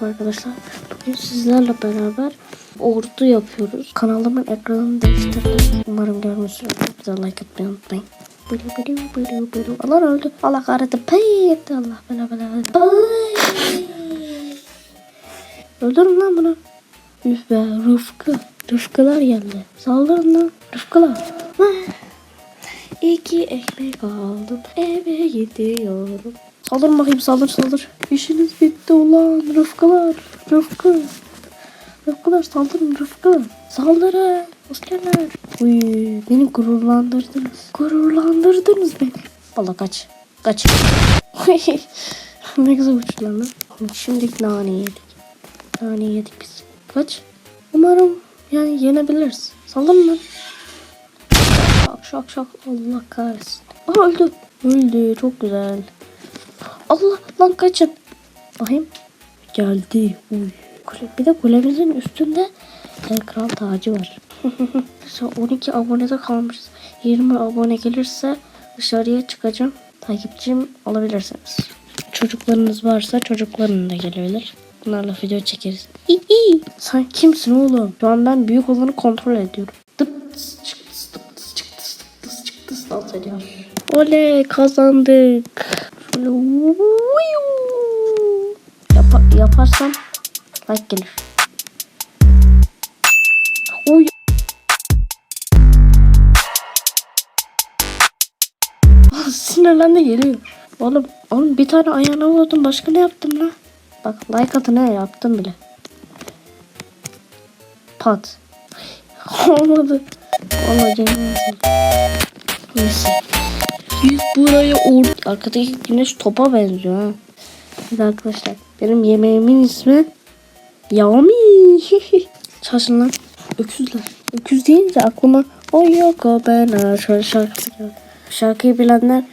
Arkadaşlar bugün sizlerle beraber ordu yapıyoruz. Kanalımın ekranını değiştirdim. Umarım görmüşsünüzdür. Bize like atmayı unutmayın. Bulu bulu bulu bulu. Allah öldü. Allah kahretsin. Pey etti Allah. Bela bela. Öldürün lan bunu. Üf be Rıfkı. Rıfkılar geldi. Saldırın lan. Rıfkılar. İki ekmek aldım. Eve gidiyorum. Saldırın bakayım saldır saldır. İşiniz bitti ulan Rıfkılar. Rıfkı. Rıfkılar saldırın Rıfkı. Saldırın. Askerler. Uy, beni gururlandırdınız. Gururlandırdınız beni. Valla kaç. Kaç. ne güzel uçtu lan. lan. Şimdi nane yedik. Nane yedik biz. Kaç. Umarım yani yenebiliriz. Saldırın lan. Şak şak şak. Allah kahretsin. Aa öldü. Öldü. Çok güzel. Allah lan kaçın. Bakayım. Geldi. Uy. Bir de kulemizin üstünde e, kral tacı var. Mesela 12 abonede kalmışız. 20 abone gelirse dışarıya çıkacağım. Takipçim olabilirsiniz. Çocuklarınız varsa çocukların da gelebilir. Bunlarla video çekeriz. İyi iyi. Sen kimsin oğlum? Şu an ben büyük olanı kontrol ediyorum. Dıp tıs çık tıs tıp tıs çık tıs tıp tıs çık tıs dans ediyor. Oley kazandık. Şöyle vuyu. Yapa- yaparsam like gelir. Oy. Ah, Sinirlendi geliyor. Oğlum, oğlum bir tane ayağına vurdum. Başka ne yaptım lan? Bak like atı ne yaptım bile. Pat. Olmadı. Acıdı. Neyse. Biz buraya or... Arkadaki güneş topa benziyor de arkadaşlar benim yemeğimin ismi Yami. Şaşın lan. Öküzler. Öküz deyince aklıma o yok o ben şöyle şarkı geldi. Şarkıyı bilenler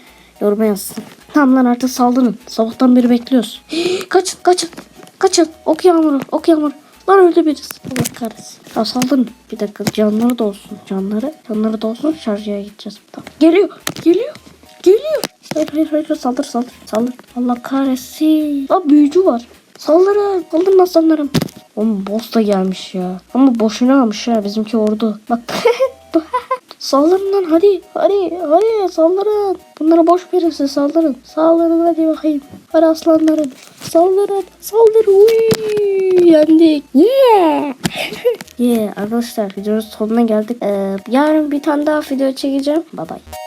yoruma yazsın. Tamam lan artık saldırın. Sabahtan beri bekliyoruz. kaçın kaçın. Kaçın. Ok yağmuru. Ok yağmuru. Lan öldü birisi. Allah kahretsin. Ya saldırın. Bir dakika canları da olsun. Canları. Canları da olsun. Şarjıya gideceğiz. Tamam. Geliyor. Geliyor. Hayır hayır hayır saldır saldır. Saldır. Allah kahretsin. Aa büyücü var. Saldırın. Saldırın aslanlarım. Oğlum boss da gelmiş ya. Ama boşuna almış ya bizimki ordu. Bak. saldırın lan hadi. Hadi hadi saldırın. Bunlara boş verin siz saldırın. Saldırın hadi bakayım. Hadi aslanlarım. Saldırın. Saldır. Uy, yendik. Yeah. yeah arkadaşlar videonun sonuna geldik. Ee, yarın bir tane daha video çekeceğim. Bye bye.